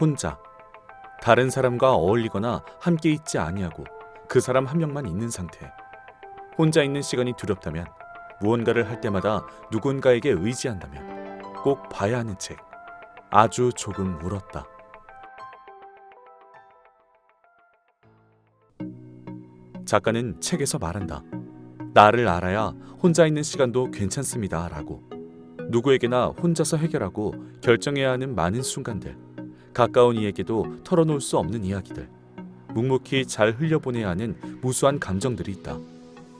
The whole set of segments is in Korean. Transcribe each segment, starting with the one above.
혼자 다른 사람과 어울리거나 함께 있지 아니하고 그 사람 한 명만 있는 상태. 혼자 있는 시간이 두렵다면 무언가를 할 때마다 누군가에게 의지한다면 꼭 봐야 하는 책. 아주 조금 울었다. 작가는 책에서 말한다. 나를 알아야 혼자 있는 시간도 괜찮습니다. 라고. 누구에게나 혼자서 해결하고 결정해야 하는 많은 순간들. 가까운 이에게도 털어놓을 수 없는 이야기들. 묵묵히 잘 흘려보내야 하는 무수한 감정들이 있다.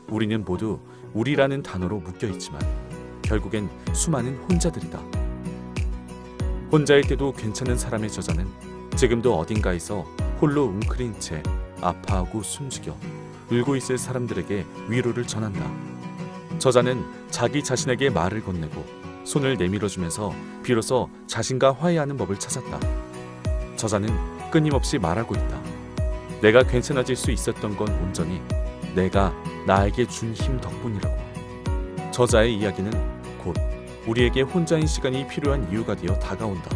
우리는 모두 우리라는 단어로 묶여 있지만 결국엔 수많은 혼자들이다. 혼자일 때도 괜찮은 사람의 저자는 지금도 어딘가에서 홀로 웅크린 채 아파하고 숨죽여 울고 있을 사람들에게 위로를 전한다. 저자는 자기 자신에게 말을 건네고 손을 내밀어주면서 비로소 자신과 화해하는 법을 찾았다. 저자는 끊임없이 말하고 있다. 내가 괜찮아질 수 있었던 건 온전히 내가 나에게 준 힘 덕분이라고. 저자의 이야기는 곧 우리에게 혼자인 시간이 필요한 이유가 되어 다가온다.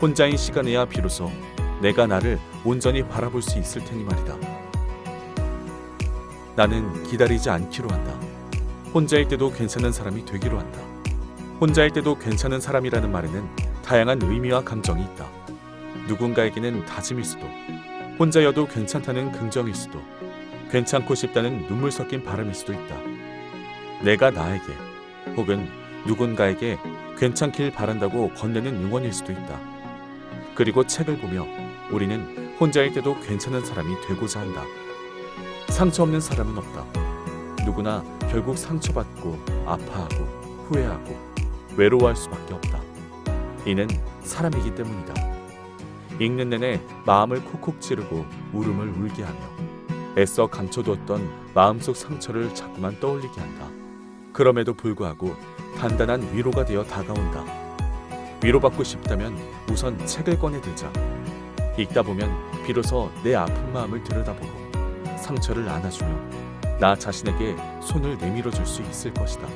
혼자인 시간에야 비로소 내가 나를 온전히 바라볼 수 있을 테니 말이다. 나는 기다리지 않기로 한다. 혼자일 때도 괜찮은 사람이 되기로 한다. 혼자일 때도 괜찮은 사람이라는 말에는 다양한 의미와 감정이 있다. 누군가에게는 다짐일 수도, 혼자여도 괜찮다는 긍정일 수도, 괜찮고 싶다는 눈물 섞인 바람일 수도 있다. 내가 나에게 혹은 누군가에게 괜찮길 바란다고 건네는 응원일 수도 있다. 그리고 책을 보며 우리는 혼자일 때도 괜찮은 사람이 되고자 한다. 상처 없는 사람은 없다. 누구나 결국 상처받고 아파하고 후회하고 외로워할 수밖에 없다. 이는 사람이기 때문이다. 읽는 내내 마음을 콕콕 찌르고 울음을 울게 하며 애써 감춰두었던 마음속 상처를 자꾸만 떠올리게 한다. 그럼에도 불구하고 단단한 위로가 되어 다가온다. 위로받고 싶다면 우선 책을 꺼내들자. 읽다 보면 비로소 내 아픈 마음을 들여다보고 상처를 안아주며 나 자신에게 손을 내밀어 줄 수 있을 것이다.